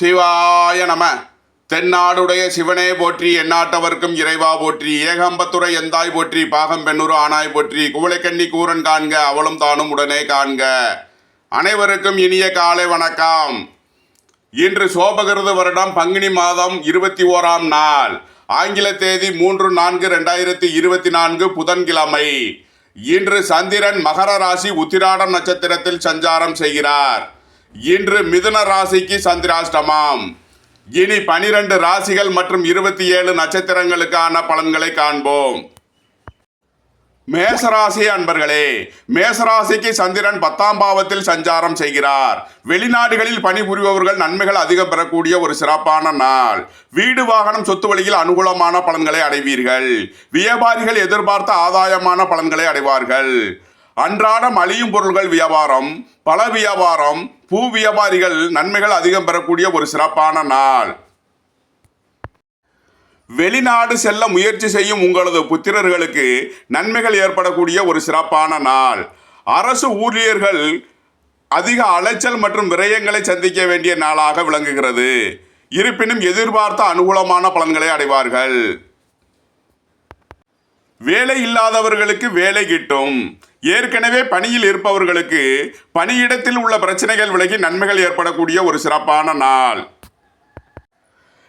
சிவாய நம. தென்னாடுடைய சிவனே போற்றி எண்ணாட்டவர்க்கும் இறைவா போற்றி ஏகம்பத்துறை எந்தாய் போற்றி பாகம் பெண்ணுரு ஆனாய் போற்றி குவளைக்கண்ணி கூரன் காண்க அவளும் தானும் உடனே காண்க. அனைவருக்கும் இனிய காலை வணக்கம். இன்று சோபகிருத வருடம் பங்குனி மாதம் இருபத்தி ஓராம் நாள். ஆங்கில தேதி மூன்று நான்கு ரெண்டாயிரத்தி இருபத்தி நான்கு புதன்கிழமை. இன்று சந்திரன் மகர ராசி உத்திராடம் நட்சத்திரத்தில் சஞ்சாரம் செய்கிறார். இன்று மிதுன ராசிக்கு சந்திராஷ்டமம். இனி பனிரெண்டு ராசிகள் மற்றும் இருபத்தி ஏழு நட்சத்திரங்களுக்கான பலன்களை காண்போம். மேசராசி அன்பர்களே மேசராசிக்கு சந்திரன் பத்தாம் பாவத்தில் சஞ்சாரம் செய்கிறார். வெளிநாடுகளில் பணிபுரிபவர்கள் நன்மைகள் அதிகம் பெறக்கூடிய ஒரு சிறப்பான நாள். வீடு வாகனம் சொத்து வழியில் அனுகூலமான பலன்களை அடைவீர்கள். வியாபாரிகள் எதிர்பார்த்த ஆதாயமான பலன்களை அடைவார்கள். அன்றாடம் அழியும் பொருள்கள் வியாபாரம் பல வியாபாரம் பூ வியாபாரிகள் நன்மைகள் அதிகம் பெறக்கூடிய ஒரு சிறப்பான நாள். வெளிநாடு செல்ல முயற்சி செய்யும் உங்களது புத்திரர்களுக்கு நன்மைகள் ஏற்படக்கூடிய ஒரு சிறப்பான நாள். அரசு ஊழியர்கள் அதிக அலைச்சல் மற்றும் விரயங்களை சந்திக்க வேண்டிய நாளாக விளங்குகிறது. இருப்பினும் எதிர்பார்த்த அனுகூலமான பலன்களை அடைவார்கள். வேலை இல்லாதவர்களுக்கு வேலை கிட்டும். ஏற்கனவே பணியில் இருப்பவர்களுக்கு பணியிடத்தில் உள்ள பிரச்சனைகள் விலகி நன்மைகள் ஏற்படக்கூடிய ஒரு சிறப்பான நாள்.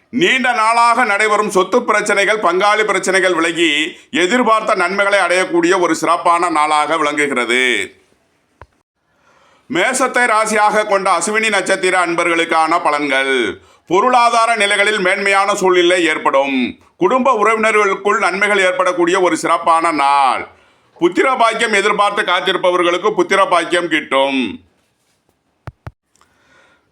நீண்ட நாளாக நடைபெறும் சொத்து பிரச்சனைகள் பங்காளி பிரச்சனைகள் விலகி எதிர்பார்த்த நன்மைகளை அடையக்கூடிய ஒரு சிறப்பான நாளாக விளங்குகிறது. மேசத்தை ராசியாக கொண்ட அசுவினி நட்சத்திர அன்பர்களுக்கான பலன்கள். பொருளாதார நிலைகளில் மேன்மையான சூழ்நிலை ஏற்படும். குடும்ப உறவினர்களுக்குள் நன்மைகள் ஏற்படக்கூடிய ஒரு சிறப்பான நாள். புத்திர பாக்கியம் எதிர்பார்த்து காத்திருப்பவர்களுக்கு புத்திர பாக்கியம் கிட்டும்.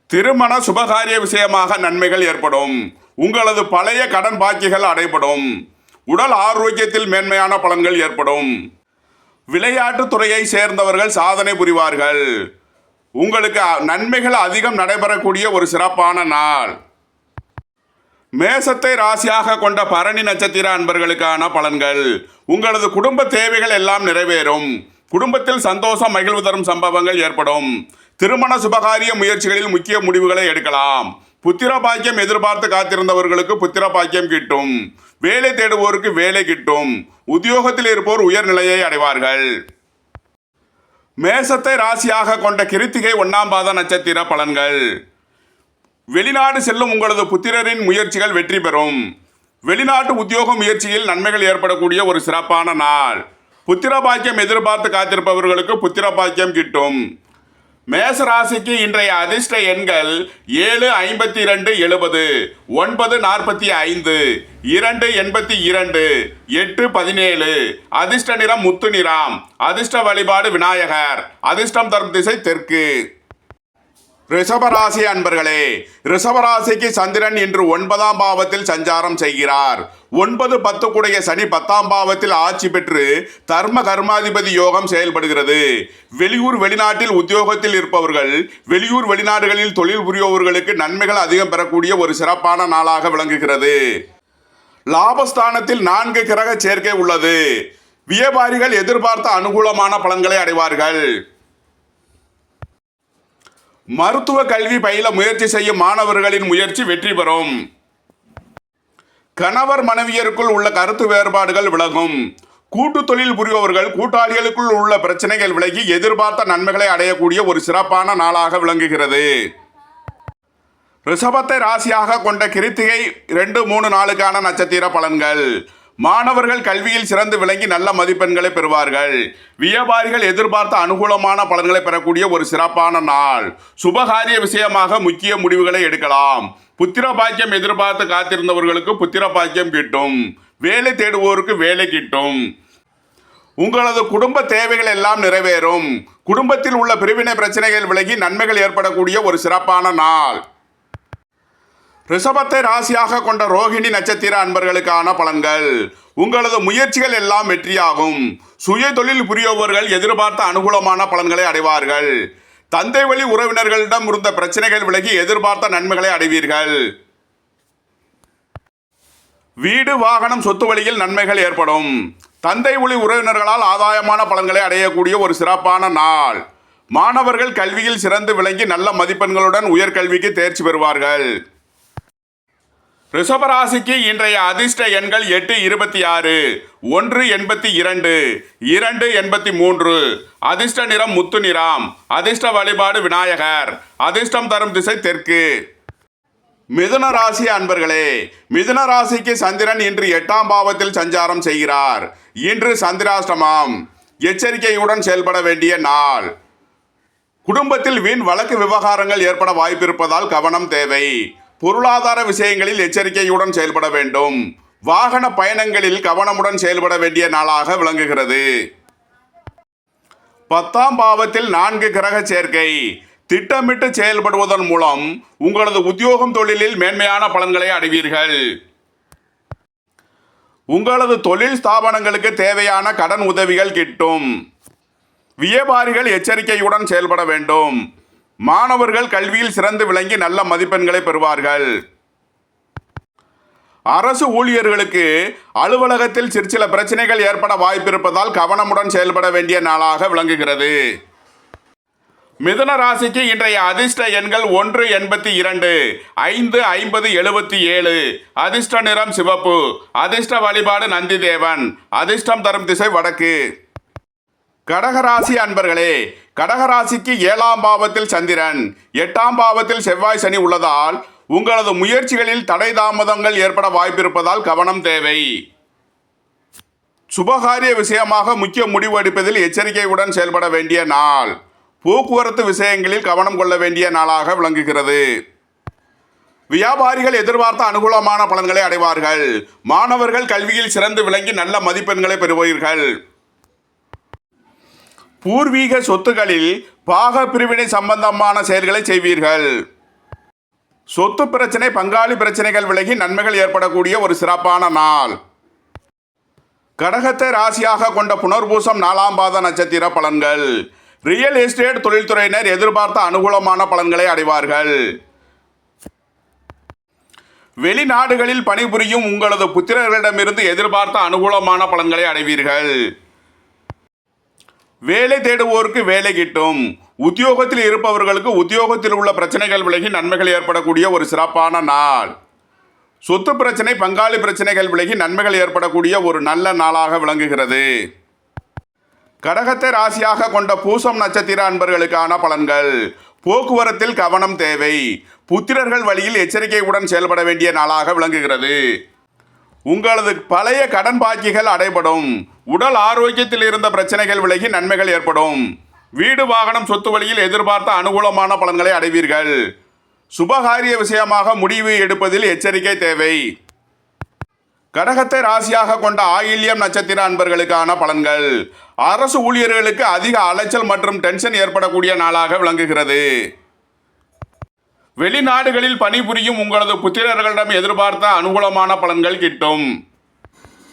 திருமண சுபகாரிய விஷயமாக நன்மைகள் ஏற்படும். உங்களது பழைய கடன் பாக்கிகள் அடைபடும். உடல் ஆரோக்கியத்தில் மேன்மையான பலன்கள் ஏற்படும். விளையாட்டுத் துறையை சேர்ந்தவர்கள் சாதனை புரிவார்கள். உங்களுக்கு நன்மைகள் அதிகம் நடைபெறக்கூடிய ஒரு சிறப்பான நாள். மேசத்தை ராசியாக கொண்ட பரணி நட்சத்திர அன்பர்களுக்கான பலன்கள். உங்களது குடும்ப தேவைகள் எல்லாம் நிறைவேறும். குடும்பத்தில் சந்தோஷம் மகிழ்வு தரும் சம்பவங்கள் ஏற்படும். திருமண சுபகாரிய முயற்சிகளில் முக்கிய முடிவுகளை எடுக்கலாம். புத்திர பாக்கியம் எதிர்பார்த்து காத்திருந்தவர்களுக்கு புத்திர பாக்கியம் கிட்டும். வேலை தேடுவோருக்கு வேலை கிட்டும். உத்தியோகத்தில் இருப்போர் உயர்நிலையை அடைவார்கள். மேசத்தை ராசியாக கொண்ட கிருத்திகை ஒன்னாம் பாத நட்சத்திர பலன்கள். வெளிநாடு செல்லும் உங்களது புத்திரரின் முயற்சிகள் வெற்றி பெறும். வெளிநாட்டு உத்தியோக முயற்சியில் நன்மைகள் ஏற்படக்கூடிய ஒரு சிறப்பான நாள். புத்திர பாக்கியம் எதிர்பார்த்து காத்திருப்பவர்களுக்கு புத்திர பாக்கியம் கிட்டும். மேச ராசிக்கு இன்றைய அதிர்ஷ்ட எண்கள் ஏழு ஐம்பத்தி இரண்டு எழுபது ஒன்பது நாற்பத்தி ஐந்து இரண்டு எண்பத்தி இரண்டு எட்டு பதினேழு. அதிர்ஷ்ட நிறம் முத்து நிறம். அதிர்ஷ்ட வழிபாடு விநாயகர். அதிர்ஷ்டம் தரும் திசை தெற்கு. ரிஷபராசி அன்பர்களே ரிஷபராசிக்கு சந்திரன் இன்று ஒன்பதாம் பாவத்தில் சஞ்சாரம் செய்கிறார். ஒன்பது பத்து கூடிய சனி பத்தாம் பாவத்தில் ஆட்சி பெற்று தர்ம கர்மாதிபதி யோகம் செயல்படுகிறது. வெளியூர் வெளிநாட்டில் உத்தியோகத்தில் இருப்பவர்கள் வெளியூர் வெளிநாடுகளில் தொழில் புரியவர்களுக்கு நன்மைகள் அதிகம் பெறக்கூடிய ஒரு சிறப்பான நாளாக விளங்குகிறது. லாபஸ்தானத்தில் நான்கு கிரக சேர்க்கை உள்ளது. வியாபாரிகள் எதிர்பார்த்த அனுகூலமான பலன்களை அடைவார்கள். மருத்துவ கல்வி பயில முயற்சி செய்யும் மாணவர்களின் முயற்சி வெற்றி பெறும். கணவர் மனைவியருக்குள் உள்ள கருத்து வேறுபாடுகள் விலகும். கூட்டு தொழில் புரிபவர்கள் கூட்டாளிகளுக்குள் உள்ள பிரச்சனைகள் விலகி எதிர்பார்த்த நன்மைகளை அடையக்கூடிய ஒரு சிறப்பான நாளாக விளங்குகிறது. ரிஷபத்தை ராசியாக கொண்ட கிருத்திகை ரெண்டு மூணு நாளுக்கான நட்சத்திர பலன்கள். மாணவர்கள் கல்வியில் சிறந்து விளங்கி நல்ல மதிப்பெண்களை பெறுவார்கள். வியாபாரிகள் எதிர்பார்த்த அனுகூலமான பலன்களை பெறக்கூடிய ஒரு சிறப்பான நாள். சுபகாரிய விஷயமாக முக்கிய முடிவுகளை எடுக்கலாம். புத்திர பாக்கியம் எதிர்பார்த்து காத்திருந்தவர்களுக்கு புத்திர பாக்கியம் கிட்டும். வேலை தேடுவோருக்கு வேலை கிட்டும். உங்களது குடும்ப தேவைகள் எல்லாம் நிறைவேறும். குடும்பத்தில் உள்ள பிரிவினை பிரச்சனைகள் விலகி நன்மைகள் ஏற்படக்கூடிய ஒரு சிறப்பான நாள். ரிஷபத்தை ராசியாக கொண்ட ரோகிணி நட்சத்திர அன்பர்களுக்கான பலன்கள். உங்களது முயற்சிகள் எல்லாம் வெற்றியாகும். சுய தொழில் புரியவர்கள் எதிர்பார்த்த அனுகூலமான பலன்களை அடைவார்கள். தந்தை வழி உறவினர்களிடம் இருந்த பிரச்சனைகள் விலகி எதிர்பார்த்த நன்மைகளை அடைவீர்கள். வீடு வாகனம் சொத்து வழியில் நன்மைகள் ஏற்படும். தந்தை ஒளி உறவினர்களால் ஆதாயமான பலன்களை அடையக்கூடிய ஒரு சிறப்பான நாள். மாணவர்கள் கல்வியில் சிறந்து விளங்கி நல்ல மதிப்பெண்களுடன் உயர்கல்விக்கு தேர்ச்சி பெறுவார்கள். ரிஷபராசிக்கு இன்றைய அதிர்ஷ்ட எண்கள் எட்டு இருபத்தி ஆறு ஒன்று எண்பத்தி இரண்டு இரண்டு எண்பத்தி மூன்று. அதிர்ஷ்ட நிறம் முத்து நிறம் அதிர்ஷ்ட வழிபாடு விநாயகர் அதிர்ஷ்டம் தரும் திசை தெற்கு. மிதுன ராசி அன்பர்களே மிதுன ராசிக்கு சந்திரன் இன்று எட்டாம் பாவத்தில் சஞ்சாரம் செய்கிறார். இன்று சந்திராஷ்டமம். எச்சரிக்கையுடன் செயல்பட வேண்டிய நாள். குடும்பத்தில் வீண் வழக்கு விவகாரங்கள் ஏற்பட வாய்ப்பிருப்பதால் கவனம் தேவை. பொருளாதார விஷயங்களில் எச்சரிக்கையுடன் செயல்பட வேண்டும். வாகன பயணங்களில் கவனமுடன் செயல்பட வேண்டிய நாளாக விளங்குகிறது. பத்தாம் பாவத்தில் நான்கு கிரக சேர்க்கை. திட்டமிட்டு செயல்படுவதன் மூலம் உங்களது உத்தியோகம் தொழிலில் மேன்மையான பலன்களை அடைவீர்கள். உங்களது தொழில் ஸ்தாபனங்களுக்கு தேவையான கடன் உதவிகள் கிட்டும். வியாபாரிகள் எச்சரிக்கையுடன் செயல்பட வேண்டும். மாணவர்கள் கல்வியில் சிறந்து விளங்கி நல்ல மதிப்பெண்களை பெறுவார்கள். அரசு ஊழியர்களுக்கு அலுவலகத்தில் சிற்சில பிரச்சனைகள் ஏற்பட வாய்ப்பிருப்பதால் கவனமுடன் செயல்பட வேண்டிய நாளாக விளங்குகிறது. மிதுன ராசிக்கு இன்றைய அதிர்ஷ்ட எண்கள் ஒன்று எண்பத்தி இரண்டு ஐந்து ஐம்பது எழுபத்தி ஏழு. அதிர்ஷ்ட நிறம் சிவப்பு அதிர்ஷ்ட வழிபாடு நந்தி தேவன் அதிர்ஷ்டம் தரும் திசை வடக்கு. கடகராசி அன்பர்களே கடகராசிக்கு ஏழாம் பாவத்தில் சந்திரன் எட்டாம் பாவத்தில் செவ்வாய் சனி உள்ளதால் உங்களது முயற்சிகளில் தடை தாமதங்கள் ஏற்பட வாய்ப்பிருப்பதால் கவனம் தேவை. சுபகாரிய விஷயமாக முக்கிய முடிவு எடுப்பதில் எச்சரிக்கையுடன் செயல்பட வேண்டிய நாள். போக்குவரத்து விஷயங்களில் கவனம் கொள்ள வேண்டிய நாளாக விளங்குகிறது. வியாபாரிகள் எதிர்பார்த்த அனுகூலமான பலன்களை அடைவார்கள். மாணவர்கள் கல்வியில் சிறந்து விளங்கி நல்ல மதிப்பெண்களை பெறுவீர்கள். பூர்வீக சொத்துகளில் பாக பிரிவினை சம்பந்தமான செயல்களை செய்வீர்கள். சொத்து பிரச்சனை பங்காளி பிரச்சனைகள் விலகி நன்மைகள் ஏற்படக்கூடிய ஒரு சிறப்பான நாள். கடகத்தை ராசியாக கொண்ட புனர்பூசம் நாலாம் பாத நட்சத்திர பலன்கள். ரியல் எஸ்டேட் தொழில்துறையினர் எதிர்பார்த்த அனுகூலமான பலன்களை அடைவார்கள். வெளிநாடுகளில் பணிபுரியும் உங்களது புத்திரர்களிடமிருந்து எதிர்பார்த்த அனுகூலமான பலன்களை அடைவீர்கள். வேலை தேடுவோருக்கு வேலை கிட்டும். உத்தியோகத்தில் இருப்பவர்களுக்கு உத்தியோகத்தில் உள்ள பிரச்சனைகள் விலகி நன்மைகள் ஏற்படக்கூடிய ஒரு சிறப்பான நாள். சொத்து பிரச்சனை பங்காளி பிரச்சனைகள் விலகி நன்மைகள் ஏற்படக்கூடிய ஒரு நல்ல நாளாக விளங்குகிறது. கடகத்தை ராசியாக கொண்ட பூசம் நட்சத்திர அன்பர்களுக்கான பலன்கள். போக்குவரத்தில் கவனம் தேவை. புத்திரர்கள் வழியில் எச்சரிக்கையுடன் செயல்பட வேண்டிய நாளாக விளங்குகிறது. உங்களது பழைய கடன் பாக்கிகள் அடைபடும். உடல் ஆரோக்கியத்தில் இருந்த பிரச்சனைகள் விலகி நன்மைகள் ஏற்படும். வீடு வாகனம் சொத்து வழியில் எதிர்பார்த்த அனுகூலமான பலன்களை அடைவீர்கள். சுபகாரிய விஷயமாக முடிவு எடுப்பதில் எச்சரிக்கை தேவை. கடகத்தை ராசியாக கொண்ட ஆயில்யம் நட்சத்திர அன்பர்களுக்கான பலன்கள். அரசு ஊழியர்களுக்கு அதிக அலைச்சல் மற்றும் டென்ஷன் ஏற்படக்கூடிய நாளாக விளங்குகிறது. வெளிநாடுகளில் பணிபுரியும் உங்களது புத்திரர்களிடம் எதிர்பார்த்த அனுகூலமான பலன்கள் கிட்டும்.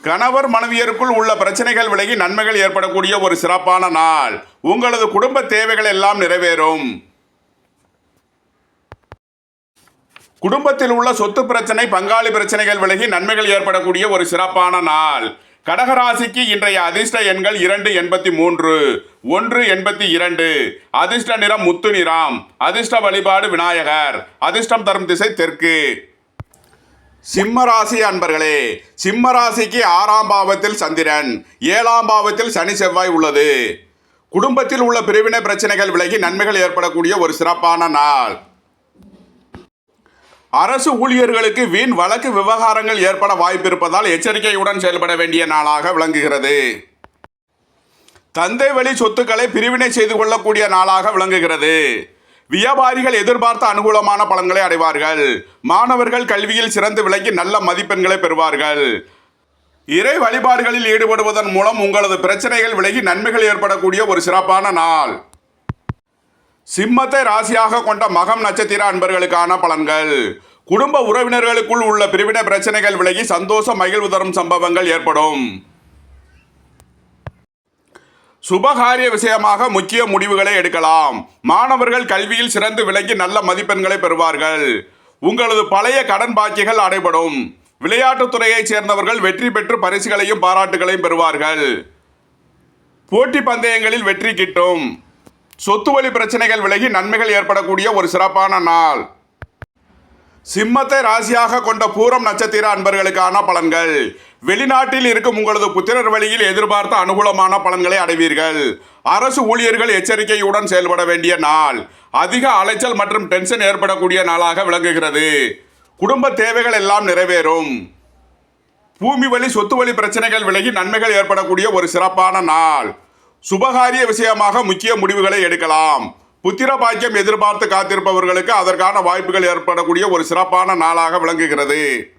கணவர் மனைவியருக்குள் உள்ள பிரச்சனைகள் விலகி நன்மைகள் ஏற்படக்கூடிய ஒரு சிறப்பான நாள். உங்களது குடும்ப தேவைகள் எல்லாம் நிறைவேறும். குடும்பத்தில் உள்ள சொத்து பிரச்சனை பங்காளி பிரச்சனைகள் விலகி நன்மைகள் ஏற்படக்கூடிய ஒரு சிறப்பான நாள். கடகராசிக்கு இன்றைய அதிர்ஷ்ட எண்கள் இரண்டு எண்பத்தி மூன்று ஒன்று எண்பத்தி இரண்டு. அதிர்ஷ்ட நிறம் முத்து நிறம். அதிர்ஷ்ட வழிபாடு விநாயகர். அதிர்ஷ்டம் தரும் திசை தெற்கு. சிம்மராசி அன்பர்களே சிம்மராசிக்கு ஆறாம் பாவத்தில் சந்திரன் ஏழாம் பாவத்தில் சனி செவ்வாய் உள்ளது. குடும்பத்தில் உள்ள பிரிவினை பிரச்சனைகள் விலகி நன்மைகள் ஏற்படக்கூடிய ஒரு சிறப்பான நாள். அரசு ஊழியர்களுக்கு வீண் வழக்கு விவகாரங்கள் ஏற்பட வாய்ப்பிருப்பதால் எச்சரிக்கையுடன் செயல்பட வேண்டிய நாளாக விளங்குகிறது. தந்தை வழி சொத்துக்களை பிரிவினை செய்து கொள்ளக்கூடிய நாளாக விளங்குகிறது. வியாபாரிகள் எதிர்பார்த்த அனுகூலமான பலன்களை அடைவார்கள். மாணவர்கள் கல்வியில் சிறந்து விளங்கி நல்ல மதிப்பெண்களை பெறுவார்கள். இறை வழிபாடுகளில் ஈடுபடுவதன் மூலம் உங்களது பிரச்சனைகள் விலகி நன்மைகள் ஏற்படக்கூடிய ஒரு சிறப்பான நாள். சிம்மத்தை ராசியாக கொண்ட மகம் நட்சத்திர அன்பர்களுக்கான பலன்கள். குடும்ப உறவினர்களுக்குள் உள்ள பிரிவினை பிரச்சனைகள் விலகி சந்தோஷம் மகிழ்வு தரும் சம்பவங்கள் ஏற்படும். சுபகாரிய விஷயமாக முக்கிய முடிவுகளை எடுக்கலாம். மாணவர்கள் கல்வியில் சிறந்து விளங்கி நல்ல மதிப்பெண்களை பெறுவார்கள். உங்களது பழைய கடன் பாக்கிகள் அடைபடும். விளையாட்டுத் துறையைச் சேர்ந்தவர்கள் வெற்றி பெற்று பரிசுகளையும் பாராட்டுகளையும் பெறுவார்கள். போட்டி பந்தயங்களில் வெற்றி கிட்டும். சொத்து வழி பிரச்சனைகள் விலகி நன்மைகள் ஏற்படக்கூடிய ஒரு சிறப்பான நாள். சிம்மத்தை ராசியாக கொண்ட பூரம் நட்சத்திர அன்பர்களுக்கான பலன்கள். வெளிநாட்டில் இருக்கும் உங்களது புத்திரர் வழியில் எதிர்பார்த்த அனுகூலமான பலன்களை அடைவீர்கள். அரசு ஊழியர்கள் எச்சரிக்கையுடன் செயல்பட வேண்டிய நாள். அதிக அலைச்சல் மற்றும் டென்ஷன் ஏற்படக்கூடிய நாளாக விளங்குகிறது. குடும்ப தேவைகள் எல்லாம் நிறைவேறும். பூமி வழி சொத்து வழி பிரச்சனைகள் விலகி நன்மைகள் ஏற்படக்கூடிய ஒரு சிறப்பான நாள். சுபகாரிய விஷயமாக முக்கிய முடிவுகளை எடுக்கலாம். புத்திர பாக்கியம் எதிர்பார்த்து காத்திருப்பவர்களுக்கு அதற்கான வாய்ப்புகள் ஏற்படக்கூடிய ஒரு சிறப்பான நாளாக விளங்குகிறது.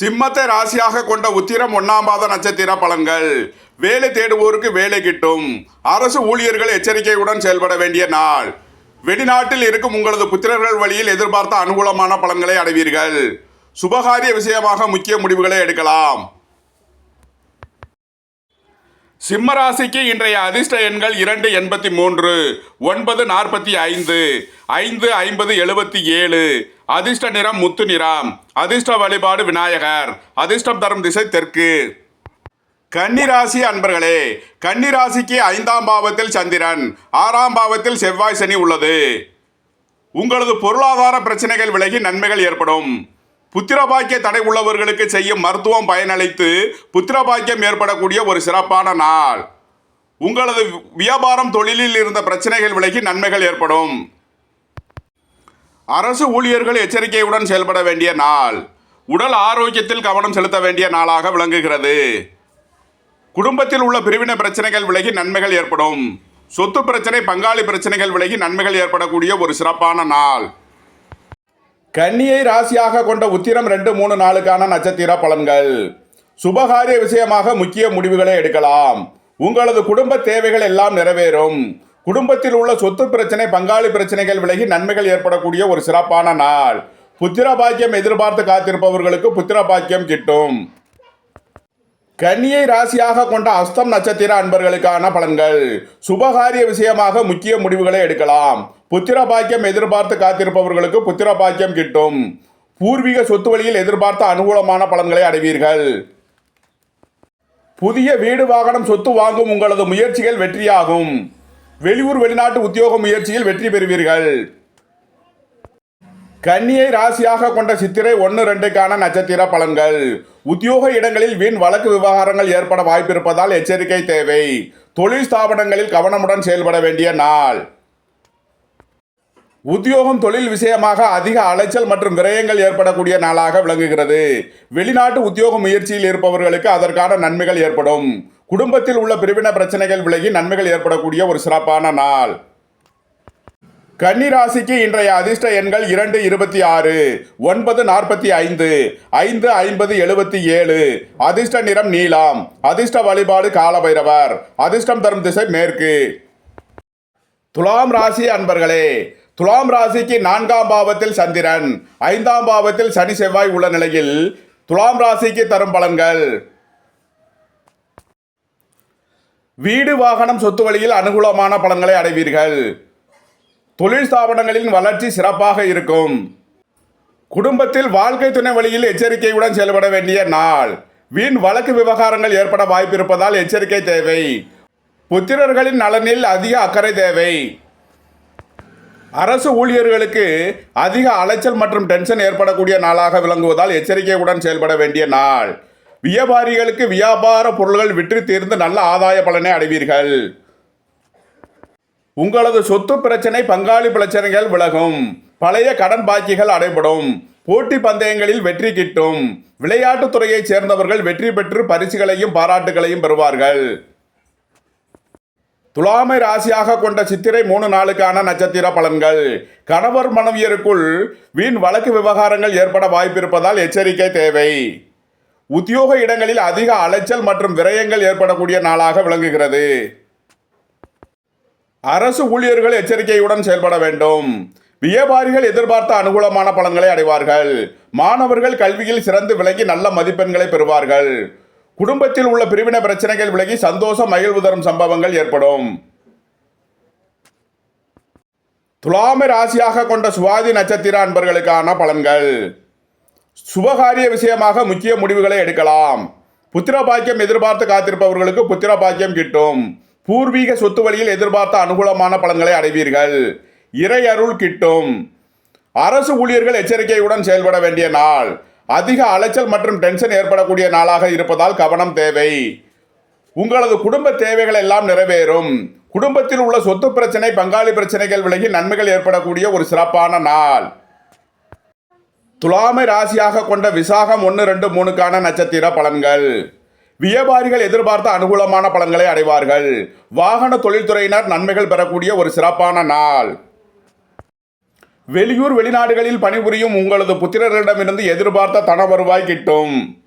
சிம்மத்தை ராசியாக கொண்ட உத்திரம் ஒன்னாம் பாத நட்சத்திர பலன்கள். வேலை தேடுவோருக்கு வேலை கிட்டும். அரசு ஊழியர்கள் எச்சரிக்கையுடன் செயல்பட வேண்டிய நாள். வெளிநாட்டில் இருக்கும் உங்களது புத்திரர்கள் வழியில் எதிர்பார்த்த அனுகூலமான பலன்களை அடைவீர்கள். சுபகாரிய விஷயமாக முக்கிய முடிவுகளை எடுக்கலாம். சிம்மராசிக்கு இன்றைய அதிர்ஷ்ட எண்கள் இரண்டு எண்பத்தி மூன்று ஒன்பது நாற்பத்தி ஐந்து ஐந்து ஐம்பது எழுபத்தி ஏழு. அதிர்ஷ்ட நிறம் முத்து நிறம். அதிர்ஷ்ட வழிபாடு விநாயகர். அதிர்ஷ்டம் தரும் திசை தெற்கு. கன்னிராசி அன்பர்களே கன்னிராசிக்கு ஐந்தாம் பாவத்தில் சந்திரன். ஆறாம் பாவத்தில் செவ்வாய் சனி உள்ளது. உங்களது பொருளாதார பிரச்சனைகள் விலகி நன்மைகள் ஏற்படும். புத்திரபாக்கிய தடை உள்ளவர்களுக்கு செய்யும் மருத்துவம் பயனளித்து புத்திரபாக்கியம் ஏற்படக்கூடிய ஒரு சிறப்பான நாள். உங்களது வியாபாரம் தொழிலில் இருந்த பிரச்சனைகள் விலகி நன்மைகள் ஏற்படும். அரசு ஊழியர்கள் எச்சரிக்கையுடன் செயல்பட வேண்டிய நாள். உடல் ஆரோக்கியத்தில் கவனம் செலுத்த வேண்டிய நாளாக விளங்குகிறது. குடும்பத்தில் உள்ள பிரிவினை பிரச்சனைகள் விலகி நன்மைகள் ஏற்படும். சொத்து பிரச்சனை பங்காளி பிரச்சனைகள் விலகி நன்மைகள் ஏற்படக்கூடிய ஒரு சிறப்பான நாள். கன்னியை ராசியாக கொண்ட உத்திரம் ரெண்டு மூணு நாளுக்கான நட்சத்திர பலன்கள். சுபகாரிய விஷயமாக முக்கிய முடிவுகளை எடுக்கலாம். உங்களது குடும்ப தேவைகள் எல்லாம் நிறைவேறும். குடும்பத்தில் உள்ள சொத்து பிரச்சனை பங்காளி பிரச்சனைகள் விலகி நன்மைகள் ஏற்படக்கூடிய ஒரு சிறப்பான நாள். புத்திர பாக்கியம் எதிர்பார்த்து காத்திருப்பவர்களுக்கு புத்திர பாக்கியம் கிட்டும். கன்னியை ராசியாக கொண்ட அஸ்தம் நட்சத்திர அன்பர்களுக்கான பலன்கள். சுபகாரிய விஷயமாக முக்கிய முடிவுகளை எடுக்கலாம். புத்திர பாக்கியம் எதிர்பார்த்து காத்திருப்பவர்களுக்கு புத்திர பாக்கியம் கிட்டும். பூர்வீக சொத்து வழியில் எதிர்பார்த்த அனுகூலமான பலன்களை அடைவீர்கள். புதிய வீடு வாகனம் சொத்து வாங்கும் உங்களது முயற்சிகள் வெற்றியாகும். வெளியூர் வெளிநாட்டு உத்தியோக முயற்சியில் வெற்றி பெறுவீர்கள். கன்னியை ராசியாக கொண்ட சித்திரை ஒன்று ரெண்டுக்கான நட்சத்திர பலன்கள். உத்தியோக இடங்களில் வீண் வழக்கு விவகாரங்கள் ஏற்பட வாய்ப்பிருப்பதால் எச்சரிக்கை தேவை. தொழில் ஸ்தாபனங்களில் கவனமுடன் செயல்பட வேண்டிய நாள். உத்தியோகம் தொழில் விஷயமாக அதிக அலைச்சல் மற்றும் விரயங்கள் ஏற்படக்கூடிய நாளாக விளங்குகிறது. வெளிநாட்டு உத்தியோக முயற்சியில் இருப்பவர்களுக்கு அதற்கான நன்மைகள் ஏற்படும். குடும்பத்தில் உள்ள பிரிவின பிரச்சனைகள் விலகி நன்மைகள் ஏற்படக்கூடிய ஒரு சிறப்பான நாள். கன்னி ராசிக்கு இன்றைய அதிர்ஷ்ட எண்கள் இரண்டு இருபத்தி ஆறு ஒன்பது நாற்பத்தி ஐந்து ஐந்து ஐம்பது எழுபத்தி ஏழு. அதிர்ஷ்ட நிறம் நீலாம். அதிர்ஷ்ட வழிபாடு காலபைரவர். அதிர்ஷ்டம் தரும் திசை மேற்கு. துலாம் ராசி அன்பர்களே துலாம் ராசிக்கு நான்காம் பாவத்தில் சந்திரன். ஐந்தாம் பாவத்தில் சனி செவ்வாய் உள்ள நிலையில் துலாம் ராசிக்கு தரும் பலன்கள். வீடு வாகனம் சொத்து வழியில் அனுகூலமான பலன்களை அடைவீர்கள். தொழில் ஸ்தாபனங்களின் வளர்ச்சி சிறப்பாக இருக்கும். குடும்பத்தில் வாழ்க்கை துணை வழியில் எச்சரிக்கையுடன் செயல்பட வேண்டிய நாள். வீண் வழக்கு விவகாரங்கள் ஏற்பட வாய்ப்பிருப்பதால் எச்சரிக்கை தேவை. புத்திரர்களின் நலனில் அதிக அக்கறை தேவை. அரசு ஊழியர்களுக்கு அதிக அலைச்சல் மற்றும் டென்ஷன் ஏற்படக்கூடிய நாளாக விளங்குவதால் எச்சரிக்கையுடன் செயல்பட வேண்டிய நாள். வியாபாரிகளுக்கு வியாபார பொருள்கள் விற்று தீர்ந்து நல்ல ஆதாய பலனை அடைவீர்கள். உங்களது சொத்து பிரச்சனை பங்காளி பிரச்சனைகள் விலகும். பழைய கடன் பாக்கிகள் அடைபடும். போட்டி பந்தயங்களில் வெற்றி கிட்டும். விளையாட்டுத் துறையைச் சேர்ந்தவர்கள் வெற்றி பெற்று பரிசுகளையும் பாராட்டுகளையும் பெறுவார்கள். துலாமை ராசியாக கொண்ட சித்திரை மூணு நாளுக்கான நட்சத்திர பலன்கள். கணவர் மனைவியருக்குள் வீண் வழக்கு விவகாரங்கள் ஏற்பட வாய்ப்பிருப்பதால் எச்சரிக்கை தேவை. உத்தியோக இடங்களில் அதிக அலைச்சல் மற்றும் விரயங்கள் ஏற்படக்கூடிய நாளாக விளங்குகிறது. அரசு ஊழியர்கள் எச்சரிக்கையுடன் செயல்பட வேண்டும். வியாபாரிகள் எதிர்பார்த்த அனுகூலமான பலன்களை அடைவார்கள். மாணவர்கள் கல்வியில் சிறந்து விளங்கி நல்ல மதிப்பெண்களை பெறுவார்கள். குடும்பத்தில் உள்ள பிரிவின பிரச்சனைகள் விலகி சந்தோஷம் மகிழ்வு தரும் சம்பவங்கள் ஏற்படும். துலாமை ராசியாக கொண்ட சுவாதி நட்சத்திர அன்பர்களுக்கான பலன்கள். சுபகாரிய விஷயமாக முக்கிய முடிவுகளை எடுக்கலாம். புத்திர பாக்கியம் எதிர்பார்த்து காத்திருப்பவர்களுக்கு புத்திர பாக்கியம் கிட்டும். பூர்வீக சொத்து வழியில் எதிர்பார்த்த அனுகூலமான பலன்களை அடைவீர்கள். இறை அருள் கிட்டும். அரசு ஊழியர்கள் எச்சரிக்கையுடன் செயல்பட வேண்டிய நாள். அதிக அலைச்சல் மற்றும் டென்ஷன் ஏற்படக்கூடிய நாளாக இருப்பதால் கவனம் தேவை. உங்களது குடும்ப தேவைகள் எல்லாம் நிறைவேறும். குடும்பத்தில் உள்ள சொத்து பிரச்சனை பங்காளி பிரச்சனைகள் விலகி நன்மைகள் ஏற்படக்கூடிய ஒரு சிறப்பான நாள். துலாமை ராசியாக கொண்ட விசாகம் ஒன்று ரெண்டு மூணுக்கான நட்சத்திர பலன்கள். வியாபாரிகள் எதிர்பார்த்த அனுகூலமான பலன்களை அடைவார்கள். வாகன தொழில்துறையினர் நன்மைகள் பெறக்கூடிய ஒரு சிறப்பான நாள். வெளியூர் வெளிநாடுகளில் பணிபுரியும் உங்களது புத்திரர்களிடமிருந்து எதிர்பார்த்த தன வருவாய் கிட்டும்.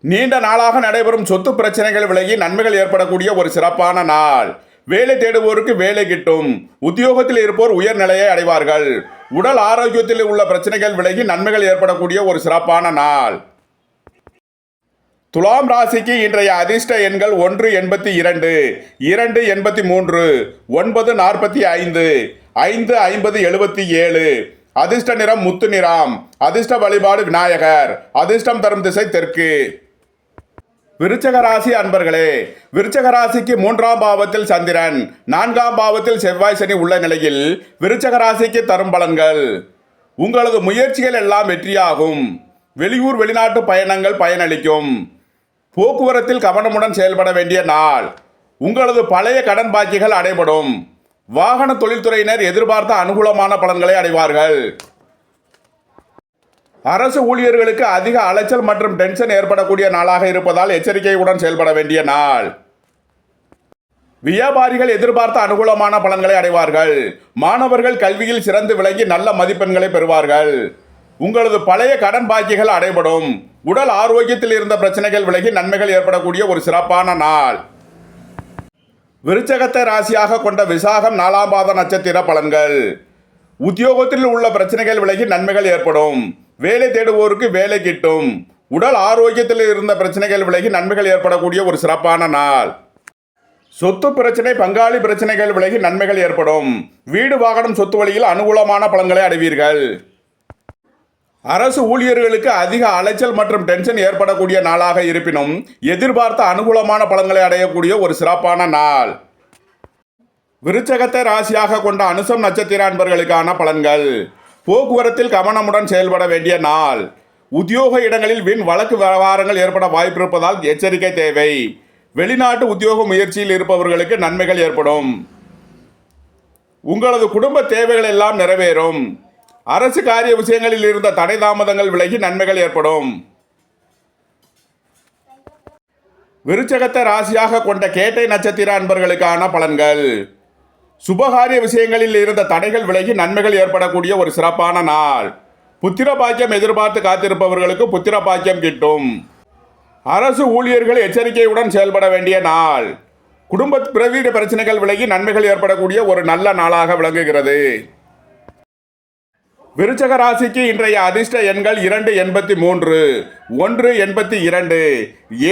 நீண்ட நாளாக நடைபெறும் சொத்து பிரச்சனைகள் விலகி நன்மைகள் ஏற்படக்கூடிய ஒரு சிறப்பான நாள். வேலை தேடுவோருக்கு வேலை கிட்டும். உத்தியோகத்தில் இருப்போர் உயர்நிலையை அடைவார்கள். உடல் ஆரோக்கியத்தில் உள்ள பிரச்சனைகள் விலகி நன்மைகள் ஏற்படக்கூடிய ஒரு சிறப்பான நாள். துலாம் ராசிக்கு இன்றைய அதிர்ஷ்ட எண்கள் ஒன்று எண்பத்தி இரண்டு இரண்டு எண்பத்தி மூன்று ஒன்பது நாற்பத்தி ஐந்து ஐந்து ஐம்பது எழுபத்தி ஏழு. அதிர்ஷ்ட நிறம் முத்து நிறம் அதிர்ஷ்ட வழிபாடு விநாயகர் அதிர்ஷ்டம் தரும் திசை தெற்கு. விருச்சக ராசி அன்பர்களே விருச்சக ராசிக்கு மூன்றாம் பாவத்தில் சந்திரன் நான்காம் பாவத்தில் செவ்வாய் சனி உள்ள நிலையில் விருச்சக ராசிக்கு தரும் பலன்கள். உங்களது முயற்சிகள் எல்லாம் வெற்றியாகும். வெளியூர் வெளிநாட்டு பயணங்கள் பயனளிக்கும். போக்குவரத்தில் கவனமுடன் செயல்பட வேண்டிய நாள். உங்களது பழைய கடன் பாக்கிகள் அடைபடும். வாகன தொழில்துறையினர் எதிர்பார்த்த அனுகூலமான பலன்களை அடைவார்கள். அரசு ஊழியர்களுக்கு அதிக அலைச்சல் மற்றும் டென்ஷன் ஏற்படக்கூடிய நாளாக இருப்பதால் எச்சரிக்கையுடன் செயல்பட வேண்டிய நாள். வியாபாரிகள் எதிர்பார்த்த அனுகூலமான பலன்களை அடைவார்கள். மாணவர்கள் கல்வியில் சிறந்து விளங்கி நல்ல மதிப்பெண்களை பெறுவார்கள். உங்களது பழைய கடன் பாக்கிகள் அடைபடும். உடல் ஆரோக்கியத்தில் இருந்த பிரச்சனைகள் விலகி நன்மைகள் ஏற்படக்கூடிய ஒரு சிறப்பான நாள். விருச்சகத்தை ராசியாக கொண்ட விசாகம் நாலாம் பாத நட்சத்திர பலன்கள். உத்தியோகத்தில் உள்ள பிரச்சனைகள் விலகி நன்மைகள் ஏற்படும். வேலை தேடுவோருக்கு வேலை கிட்டும். உடல் ஆரோக்கியத்தில் இருந்த பிரச்சனைகள் விலகி நன்மைகள் ஏற்படக்கூடிய ஒரு சிறப்பான நாள். சொத்து பிரச்சனை பங்காளி பிரச்சனைகள் விலகி நன்மைகள் ஏற்படும். வீடு வாகனம் சொத்து வழியில் அனுகூலமான பலன்களை அடைவீர்கள். அரசு ஊழியர்களுக்கு அதிக அலைச்சல் மற்றும் டென்ஷன் ஏற்படக்கூடிய நாளாக இருப்பினும் எதிர்பார்த்த அனுகூலமான பலன்களை அடையக்கூடிய ஒரு சிறப்பான நாள். விருச்சகத்தை ராசியாக கொண்ட அனுசம் நட்சத்திர அன்பர்களுக்கான பலன்கள். போக்குவரத்தில் கவனமுடன் செயல்பட வேண்டிய நாள். உத்தியோக இடங்களில் வின் வழக்கு விவகாரங்கள் ஏற்பட வாய்ப்பிருப்பதால் எச்சரிக்கை தேவை. வெளிநாட்டு உத்தியோக முயற்சியில் இருப்பவர்களுக்கு நன்மைகள் ஏற்படும். உங்களது குடும்ப தேவைகள் எல்லாம் நிறைவேறும். அரசு காரிய விஷயங்களில் இருந்த தடை தாமதங்கள் விலகி நன்மைகள் ஏற்படும். விருச்சகத்தை ராசியாக கொண்ட கேட்டை நட்சத்திர அன்பர்களுக்கான பலன்கள். சுபகாரிய விஷயங்களில் இருந்த தடைகள் விலகி நன்மைகள் ஏற்படக்கூடிய ஒரு சிறப்பான நாள். புத்திர பாக்கியம் எதிர்பார்த்து காத்திருப்பவர்களுக்கு புத்திர பாக்கியம் கிட்டும். அரசு ஊழியர்கள் எச்சரிக்கையுடன் செயல்பட வேண்டிய நாள். குடும்ப பிரவீட பிரச்சனைகள் விலகி நன்மைகள் ஏற்படக்கூடிய ஒரு நல்ல நாளாக விளங்குகிறது. விருச்சக ராசிக்கு இன்றைய அதிர்ஷ்ட எண்கள் இரண்டு எண்பத்தி மூன்று ஒன்று எண்பத்தி இரண்டு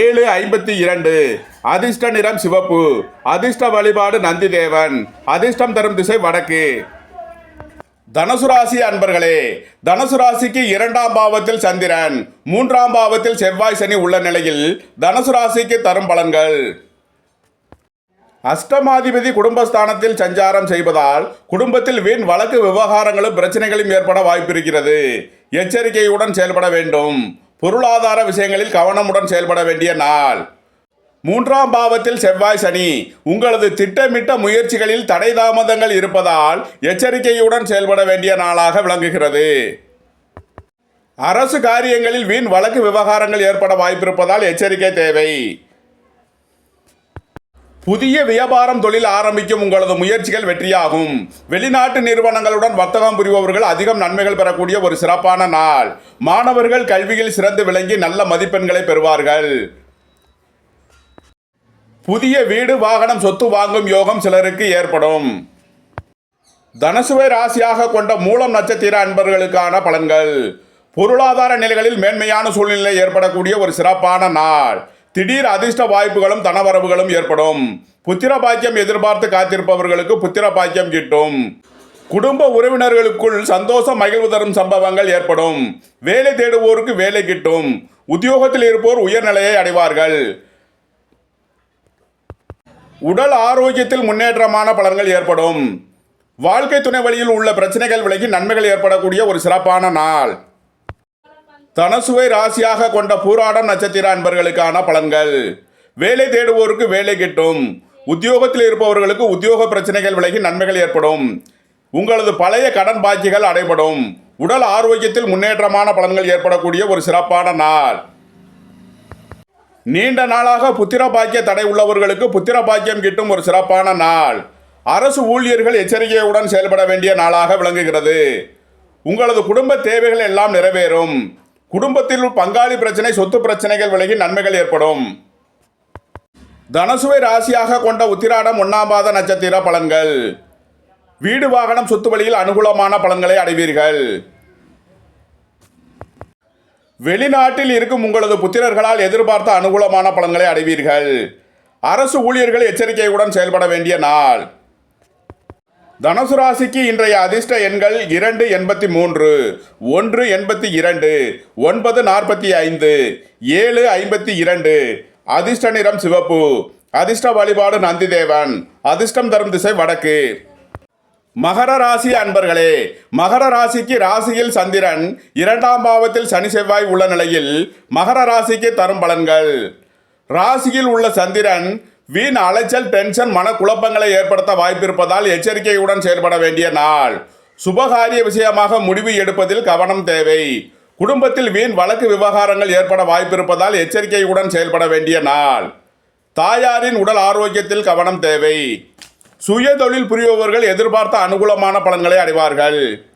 ஏழு ஐம்பத்தி இரண்டு. அதிர்ஷ்ட நிறம் சிவப்பு அதிர்ஷ்ட வழிபாடு நந்திதேவன் அதிர்ஷ்டம் தரும் திசை வடக்கு. தனுசு ராசி அன்பர்களே தனுசு ராசிக்கு இரண்டாம் பாவத்தில் சந்திரன் மூன்றாம் பாவத்தில் செவ்வாய் சனி உள்ள நிலையில் தனுசு ராசிக்கு தரும் பலன்கள். அஷ்டமாதிபதி குடும்பஸ்தானத்தில் சஞ்சாரம் செய்வதால் குடும்பத்தில் வீண் வழக்கு விவகாரங்களும் பிரச்சனைகளும் ஏற்பட வாய்ப்பிருக்கிறது. எச்சரிக்கையுடன் செயல்பட வேண்டும். பொருளாதார விஷயங்களில் கவனமுடன் செயல்பட வேண்டிய நாள். மூன்றாம் பாவத்தில் செவ்வாய் சனி. உங்களது திட்டமிட்ட முயற்சிகளில் தடை தாமதங்கள் இருப்பதால் எச்சரிக்கையுடன் செயல்பட வேண்டிய நாளாக விளங்குகிறது. அரசு காரியங்களில் வீண் வழக்கு விவகாரங்கள் ஏற்பட வாய்ப்பிருப்பதால் எச்சரிக்கை தேவை. புதிய வியாபாரம் தொழில் ஆரம்பிக்கும் உங்களது முயற்சிகள் வெற்றியாகும். வெளிநாட்டு நிறுவனங்களுடன் வர்த்தகம் புரிபவர்கள் அதிகம் நன்மைகள் பெறக்கூடிய ஒரு சிறப்பான நாள். மாணவர்கள் கல்வியில் சிறந்து விளங்கி நல்ல மதிப்பெண்களை பெறுவார்கள். புதிய வீடு வாகனம் சொத்து வாங்கும் யோகம் சிலருக்கு ஏற்படும். தனசுவை ராசியாக கொண்ட மூலம் நட்சத்திர அன்பர்களுக்கான பலன்கள். பொருளாதார நிலைகளில் மேன்மையான சூழ்நிலை ஏற்படக்கூடிய ஒரு சிறப்பான நாள். திடீர் அதிர்ஷ்ட வாய்ப்புகளும் தனவரவுகளும் ஏற்படும். புத்திர பாக்கியம் எதிர்பார்த்து காத்திருப்பவர்களுக்கு புத்திர பாக்கியம் கிட்டும். குடும்ப உறவினர்களுக்குள் சந்தோஷம் மகிழ்வு தரும் சம்பவங்கள் ஏற்படும். வேலை தேடுவோருக்கு வேலை கிட்டும். உத்தியோகத்தில் இருப்போர் உயர்நிலையை அடைவார்கள். உடல் ஆரோக்கியத்தில் முன்னேற்றமான பலன்கள் ஏற்படும். வாழ்க்கை துணை வழியில் உள்ள பிரச்சனைகள் விலகி நன்மைகள் ஏற்படக்கூடிய ஒரு சிறப்பான நாள். தனசுவை ராசியாக கொண்ட பூராடம் நட்சத்திர அன்பர்களுக்கான பலன்கள். வேலை தேடுவோருக்கு வேலை கிட்டும். உத்தியோகத்தில் இருப்பவர்களுக்கு உத்தியோக பிரச்சனைகள் விலகி நன்மைகள் ஏற்படும். உங்களது பழைய கடன் பாக்கிகள் அடைபடும். உடல் ஆரோக்கியத்தில் முன்னேற்றமான பலன்கள் ஏற்படக்கூடிய ஒரு சிறப்பான நாள். நீண்ட நாளாக புத்திர பாக்கிய தடை உள்ளவர்களுக்கு புத்திர பாக்கியம் கிட்டும் ஒரு சிறப்பான நாள். அரசு ஊழியர்கள் எச்சரிக்கையுடன் செயல்பட வேண்டிய நாளாக விளங்குகிறது. உங்களது குடும்ப தேவைகள் எல்லாம் நிறைவேறும். குடும்பத்தில் பங்காளி பிரச்சனை சொத்து பிரச்சனைகள் விலகி நன்மைகள் ஏற்படும். தனசுவை ராசியாக கொண்ட உத்திராடம் ஒன்னாம் பாத நட்சத்திர பலன்கள். வீடு வாகனம் சொத்து வழியில் அனுகூலமான பலன்களை அடைவீர்கள். வெளிநாட்டில் இருக்கும் உங்களது புத்திரர்களால் எதிர்பார்த்த அனுகூலமான பலன்களை அடைவீர்கள். அரசு ஊழியர்கள் எச்சரிக்கையுடன் செயல்பட வேண்டிய நாள். தனுசு ராசிக்கு இன்றைய அதிர்ஷ்ட எண்கள் இரண்டு எண்பத்தி மூன்று ஒன்று எண்பத்தி இரண்டு ஒன்பது நாற்பத்தி ஐந்து ஏழு ஐம்பத்தி இரண்டு. அதிர்ஷ்ட நிறம் சிவப்பு. அதிர்ஷ்ட வழிபாடு நந்திதேவன். அதிர்ஷ்டம் தரும் திசை வடக்கு. மகர ராசி அன்பர்களே மகர ராசிக்கு ராசியில் சந்திரன் இரண்டாம் பாவத்தில் சனி செவ்வாய் உள்ள நிலையில் மகர ராசிக்கு தரும் பலன்கள். ராசியில் உள்ள சந்திரன் வீண் அலைச்சல் டென்ஷன் மனக்குழப்பங்களை ஏற்படுத்த வாய்ப்பிருப்பதால் எச்சரிக்கையுடன் செயல்பட வேண்டிய நாள். சுபகாரிய விஷயமாக முடிவு எடுப்பதில் கவனம் தேவை. குடும்பத்தில் வீண் வழக்கு விவகாரங்கள் ஏற்பட வாய்ப்பிருப்பதால் எச்சரிக்கையுடன் செயல்பட வேண்டிய நாள். தாயாரின் உடல் ஆரோக்கியத்தில் கவனம் தேவை. சுய தொழில் புரிபவர்கள் எதிர்பார்த்த அனுகூலமான பலன்களை அடைவார்கள்.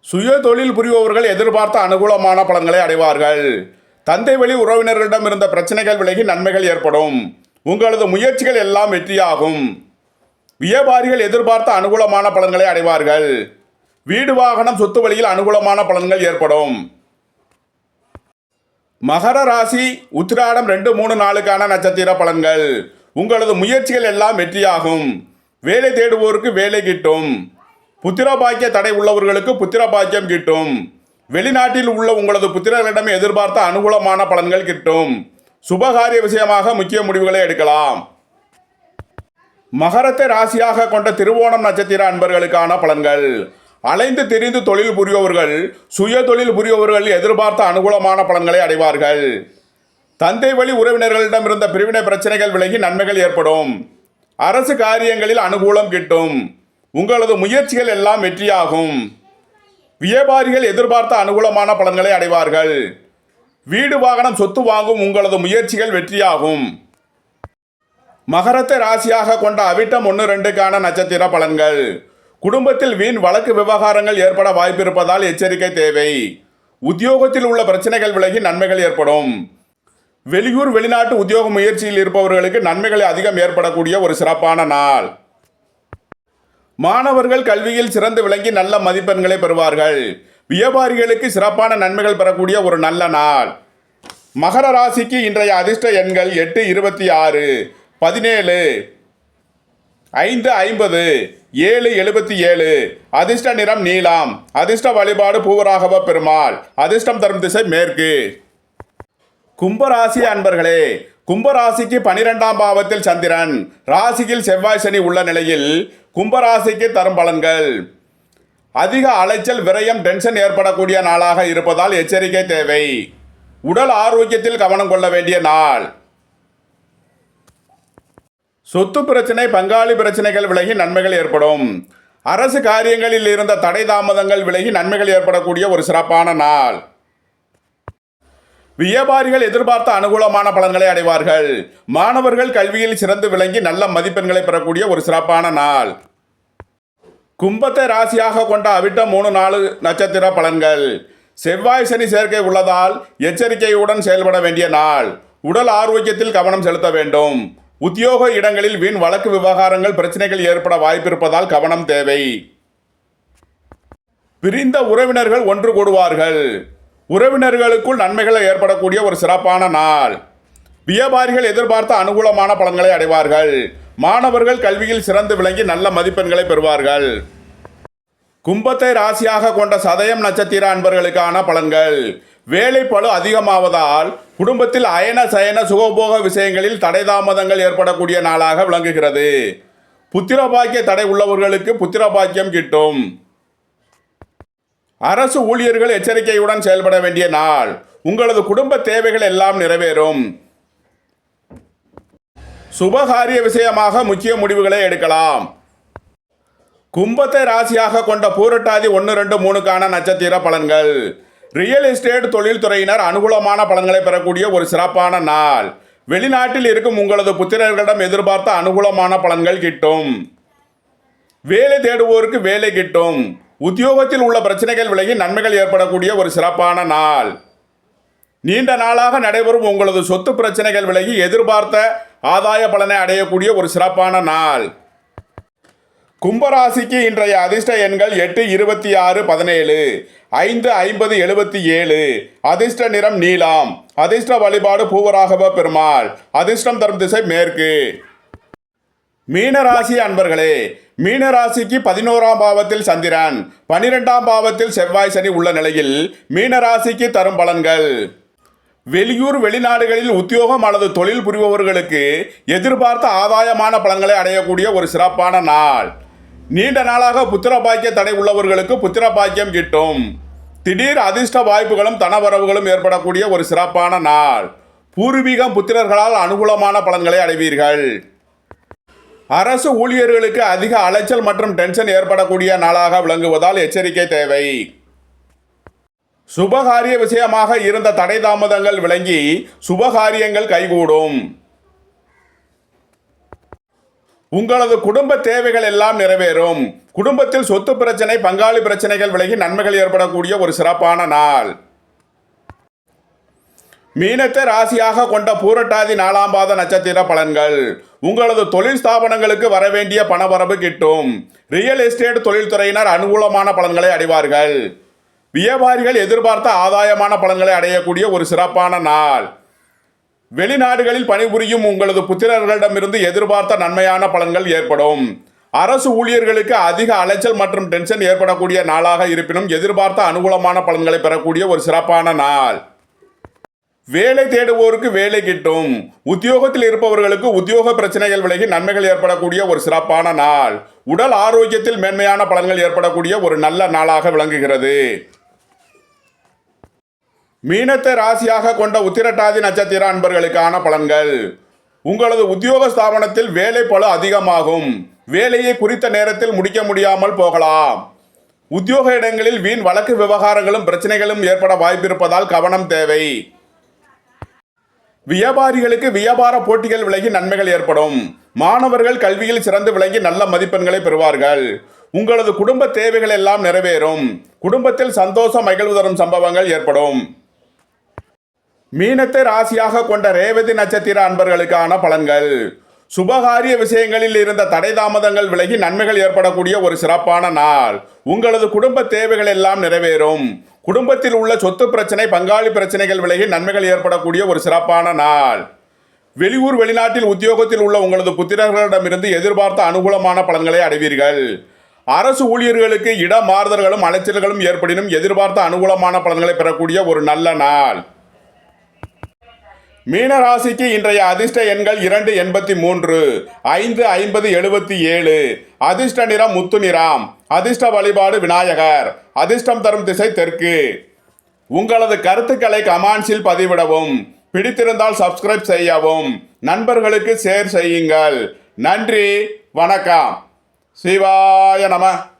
சுய தொழில் புரிபவர்கள் எதிர்பார்த்த அனுகூலமான பலன்களை அடைவார்கள். தந்தை வழி உறவினர்களிடம் இருந்த பிரச்சனைகள் விலகி நன்மைகள் ஏற்படும். உங்களது முயற்சிகள் எல்லாம் வெற்றியாகும். வியாபாரிகள் எதிர்பார்த்த அனுகூலமான பலன்களை அடைவார்கள். வீடு வாகனம் சொத்து வழியில் அனுகூலமான பலன்கள் ஏற்படும். மகர ராசி உத்திராடம் ரெண்டு மூணு நாளுக்கான நட்சத்திர பலன்கள். உங்களது முயற்சிகள் எல்லாம் வெற்றியாகும். வேலை தேடுவோருக்கு வேலை கிட்டும். புத்திர பாக்கிய தடை உள்ளவர்களுக்கு புத்திர பாக்கியம் கிட்டும். வெளிநாட்டில் உள்ள உங்களது புத்திரர்களிடம் எதிர்பார்த்த அனுகூலமான பலன்கள் கிட்டும். சுபகாரிய விஷயமாக முக்கிய முடிவுகளை எடுக்கலாம். மகரத்தை ராசியாக கொண்ட திருவோணம் நட்சத்திர அன்பர்களுக்கான பலன்கள். அலைந்து திரிந்து தொழில் புரிபவர்கள் சுய தொழில் புரிபவர்கள் எதிர்பார்த்த அனுகூலமான பலன்களை அடைவார்கள். தந்தை வழி உறவினர்களிடம் இருந்த பிரிவினை பிரச்சனைகள் விலகி நன்மைகள் ஏற்படும். அரசு காரியங்களில் அனுகூலம் கிட்டும். உங்களது முயற்சிகள் எல்லாம் வெற்றியாகும். வியாபாரிகள் எதிர்பார்த்த அனுகூலமான பலன்களை அடைவார்கள். வீடு வாகனம் சொத்து வாங்கும் உங்களது முயற்சிகள் வெற்றியாகும். மகரத்தை ராசியாக கொண்ட அவிட்டம் ஒன்று ரெண்டுக்கான நட்சத்திர பலன்கள். குடும்பத்தில் வீண் வழக்கு விவகாரங்கள் ஏற்பட வாய்ப்பிருப்பதால் எச்சரிக்கை தேவை. உத்தியோகத்தில் உள்ள பிரச்சனைகள் விலகி நன்மைகள் ஏற்படும். வெளியூர் வெளிநாட்டு உத்தியோக முயற்சியில் இருப்பவர்களுக்கு நன்மைகள் அதிகம் ஏற்படக்கூடிய ஒரு சிறப்பான நாள். மாணவர்கள் கல்வியில் சிறந்து விளங்கி நல்ல மதிப்பெண்களை பெறுவார்கள். வியாபாரிகளுக்கு சிறப்பான நன்மைகள் பெறக்கூடிய ஒரு நல்ல நாள். மகர ராசிக்கு இன்றைய அதிர்ஷ்ட எண்கள் எட்டு இருபத்தி ஆறு பதினேழு ஐந்து ஐம்பது ஏழு எழுபத்தி ஏழு. அதிர்ஷ்ட நிறம் நீளம் அதிர்ஷ்ட வழிபாடு பூவராகவ பெருமாள். அதிர்ஷ்டம் தரும் திசை மேற்கு. கும்பராசி அன்பர்களே கும்பராசிக்கு பனிரெண்டாம் பாவத்தில் சந்திரன். ராசியில் செவ்வாய் சனி உள்ள நிலையில் கும்பராசிக்கு தரும் பலன்கள். அதிக அலைச்சல் விரயம் டென்ஷன் ஏற்படக்கூடிய நாளாக இருப்பதால் எச்சரிக்கை தேவை. உடல் ஆரோக்கியத்தில் கவனம் கொள்ள வேண்டிய நாள். சொத்து பிரச்சனை பங்காளி பிரச்சனைகள் விலகி நன்மைகள் ஏற்படும். அரசு காரியங்களில் இருந்த தடை தாமதங்கள் விலகி நன்மைகள் ஏற்படக்கூடிய ஒரு சிறப்பான நாள். வியாபாரிகள் எதிர்பார்த்த அனுகூலமான பலன்களை அடைவார்கள். மாணவர்கள் கல்வியில் சிறந்து விளங்கி நல்ல மதிப்பெண்களை பெறக்கூடிய ஒரு சிறப்பான நாள். கும்பத்தை ராசியாக கொண்ட அவிட்டம் மூணு நாலு நட்சத்திர பலன்கள். செவ்வாய் சனி சேர்க்கை உள்ளதால் எச்சரிக்கையுடன் செயல்பட வேண்டிய நாள். உடல் ஆரோக்கியத்தில் கவனம் செலுத்த வேண்டும். உத்தியோக இடங்களில் வீண் வழக்கு விவகாரங்கள் பிரச்சனைகள் ஏற்பட வாய்ப்பிருப்பதால் கவனம் தேவை. பிரிந்த உறவினர்கள் ஒன்று கூடுவார்கள். உறவினர்களுக்குள் நன்மைகள் ஏற்படக்கூடிய ஒரு சிறப்பான நாள். வியாபாரிகள் எதிர்பார்த்த அனுகூலமான பலன்களை அடைவார்கள். மாணவர்கள் கல்வியில் சிறந்து விளங்கி நல்ல மதிப்பெண்களை பெறுவார்கள். கும்பத்தை ராசியாக கொண்ட சதயம் நட்சத்திர அன்பர்களுக்கான பலன்கள். வேலை பளு அதிகமாவதால் குடும்பத்தில் அயன சயன சுகபோக விஷயங்களில் தடை தாமதங்கள் ஏற்படக்கூடிய நாளாக விளங்குகிறது. புத்திரபாக்கிய தடை உள்ளவர்களுக்கு புத்திரபாக்கியம் கிட்டும். அரசு ஊழியர்கள் எச்சரிக்கையுடன் செயல்பட வேண்டிய நாள். உங்களது குடும்ப தேவைகள் எல்லாம் நிறைவேறும். சுபகாரிய விஷயமாக முக்கிய முடிவுகளை எடுக்கலாம். கும்பத்தை ராசியாக கொண்ட பூரட்டாதி ஒன்று ரெண்டு மூணுக்கான நட்சத்திர பலன்கள். ரியல் எஸ்டேட் தொழில்துறையினர் அனுகூலமான பலன்களை பெறக்கூடிய ஒரு சிறப்பான நாள். வெளிநாட்டில் இருக்கும் உங்களது புத்திரர்களிடம் எதிர்பார்த்த அனுகூலமான பலன்கள் கிட்டும். வேலை தேடுவோருக்கு வேலை கிட்டும். உத்தியோகத்தில் உள்ள பிரச்சனைகள் விலகி நன்மைகள் ஏற்படக்கூடிய ஒரு சிறப்பான நாள். நீண்ட நாளாக நடைபெறும் உங்களது சொத்து பிரச்சனைகள் விலகி எதிர்பார்த்த ஆதாய பலனை அடையக்கூடிய ஒரு சிறப்பான நாள். கும்பராசிக்கு இன்றைய அதிர்ஷ்ட எண்கள் எட்டு இருபத்தி ஆறு பதினேழு ஐந்து ஐம்பது எழுபத்தி ஏழு. அதிர்ஷ்ட நிறம் நீலாம். அதிர்ஷ்ட வழிபாடு பூவராகவ பெருமாள். அதிர்ஷ்டம் தரும் திசை மேற்கு. மீனராசி அன்பர்களே மீனராசிக்கு பதினோராம் பாவத்தில் சந்திரன். பனிரெண்டாம் பாவத்தில் செவ்வாய் சனி உள்ள நிலையில் மீனராசிக்கு தரும் பலன்கள். வெளியூர் வெளிநாடுகளில் உத்தியோகம் அல்லது தொழில் புரிபவர்களுக்கு எதிர்பார்த்த ஆதாயமான பலன்களை அடையக்கூடிய ஒரு சிறப்பான நாள். நீண்ட நாளாக புத்திர பாக்கிய தடை உள்ளவர்களுக்கு புத்திர பாக்கியம் கிட்டும். திடீர் அதிர்ஷ்ட வாய்ப்புகளும் தனவரவுகளும் ஏற்படக்கூடிய ஒரு சிறப்பான நாள். பூர்வீகம் புத்திரர்களால் அனுகூலமான பலன்களை அடைவீர்கள். அரசு ஊழியர்களுக்கு அதிக அலைச்சல் மற்றும் டென்ஷன் ஏற்படக்கூடிய நாளாக விளங்குவதால் எச்சரிக்கை தேவை. சுபகாரிய விஷயமாக இருந்த தடை தாமதங்கள் விளங்கி சுபகாரியங்கள் கைகூடும். உங்களது குடும்ப தேவைகள் எல்லாம் நிறைவேறும். குடும்பத்தில் சொத்து பிரச்சனை பங்காளி பிரச்சனைகள் விலகி நன்மைகள் ஏற்படக்கூடிய ஒரு சிறப்பான நாள். மீனத்தை ராசியாக கொண்ட பூரட்டாதி நாலாம் பாத நட்சத்திர பலன்கள். உங்களது தொழில் ஸ்தாபனங்களுக்கு வரவேண்டிய பணவரவு கிட்டும். ரியல் எஸ்டேட் தொழில்துறையினர் அனுகூலமான பலன்களை அடைவார்கள். வியாபாரிகள் எதிர்பார்த்த ஆதாயமான பலன்களை அடையக்கூடிய ஒரு சிறப்பான நாள். வெளிநாடுகளில் பணிபுரியும் உங்களது புத்திரர்களிடமிருந்து எதிர்பார்த்த நன்மையான பலன்கள் ஏற்படும். அரசு ஊழியர்களுக்கு அதிக அலைச்சல் மற்றும் டென்ஷன் ஏற்படக்கூடிய நாளாக இருப்பினும் எதிர்பார்த்த அனுகூலமான பலன்களை பெறக்கூடிய ஒரு சிறப்பான நாள். வேலை தேடுவோருக்கு வேலை கிட்டும். உத்தியோகத்தில் இருப்பவர்களுக்கு உத்தியோக பிரச்சனைகள் விலகி நன்மைகள் ஏற்படக்கூடிய ஒரு சிறப்பான நாள். உடல் ஆரோக்கியத்தில் மேன்மையான பலன்கள் ஏற்படக்கூடிய ஒரு நல்ல நாளாக விளங்குகிறது. மீனத்தை ராசியாக கொண்ட உத்திரட்டாதி நட்சத்திர அன்பர்களுக்கான பலன்கள். உங்களது உத்தியோக ஸ்தாபனத்தில் வேலை பளு அதிகமாகும். வேலையை குறித்த நேரத்தில் முடிக்க முடியாமல் போகலாம். உத்தியோக இடங்களில் வீண் வழக்கு விவகாரங்களும் பிரச்சனைகளும் ஏற்பட வாய்ப்பிருப்பதால் கவனம் தேவை. வியாபாரிகளுக்கு வியாபார போட்டிகள் விலகி நன்மைகள் ஏற்படும். மாணவர்கள் கல்வியில் சிறந்து விளங்கி நல்ல மதிப்பெண்களை பெறுவார்கள். உங்களது குடும்ப தேவைகள் எல்லாம் நிறைவேறும். குடும்பத்தில் சந்தோஷம் மகிழ்வு தரும் சம்பவங்கள் ஏற்படும். மீனத்தை ராசியாக கொண்ட ரேவதி நட்சத்திர அன்பர்களுக்கான பலன்கள். சுபகாரிய விஷயங்களில் இருந்த தடை தாமதங்கள் விலகி நன்மைகள் ஏற்படக்கூடிய ஒரு சிறப்பான நாள். உங்களது குடும்ப தேவைகள் எல்லாம் நிறைவேறும். குடும்பத்தில் உள்ள சொத்து பிரச்சனை பங்காளி பிரச்சனைகள் விலகி நன்மைகள் ஏற்படக்கூடிய ஒரு சிறப்பான நாள். வெளியூர் வெளிநாட்டில் உத்தியோகத்தில் உள்ள உங்களது புத்திரர்களிடமிருந்து எதிர்பார்த்த அனுகூலமான பலன்களை அடைவீர்கள். அரசு ஊழியர்களுக்கு இட மாறுதல்களும் அலைச்சல்களும் ஏற்படினும் எதிர்பார்த்த அனுகூலமான பலன்களை பெறக்கூடிய ஒரு நல்ல நாள். மீனராசிக்கு இன்றைய அதிர்ஷ்ட எண்கள் இரண்டு எண்பத்தி மூன்று ஐந்து ஐம்பது எழுபத்தி ஏழு. அதிர்ஷ்ட நிறம் முத்து நிறம். அதிர்ஷ்ட வழிபாடு விநாயகர். அதிர்ஷ்டம் தரும் திசை தெற்கு. உங்களது கருத்துக்களை கமான்ஸில் பதிவிடவும். பிடித்திருந்தால் சப்ஸ்கிரைப் செய்யவும். நண்பர்களுக்கு ஷேர் செய்யுங்கள். நன்றி. வணக்கம். சிவாய நம.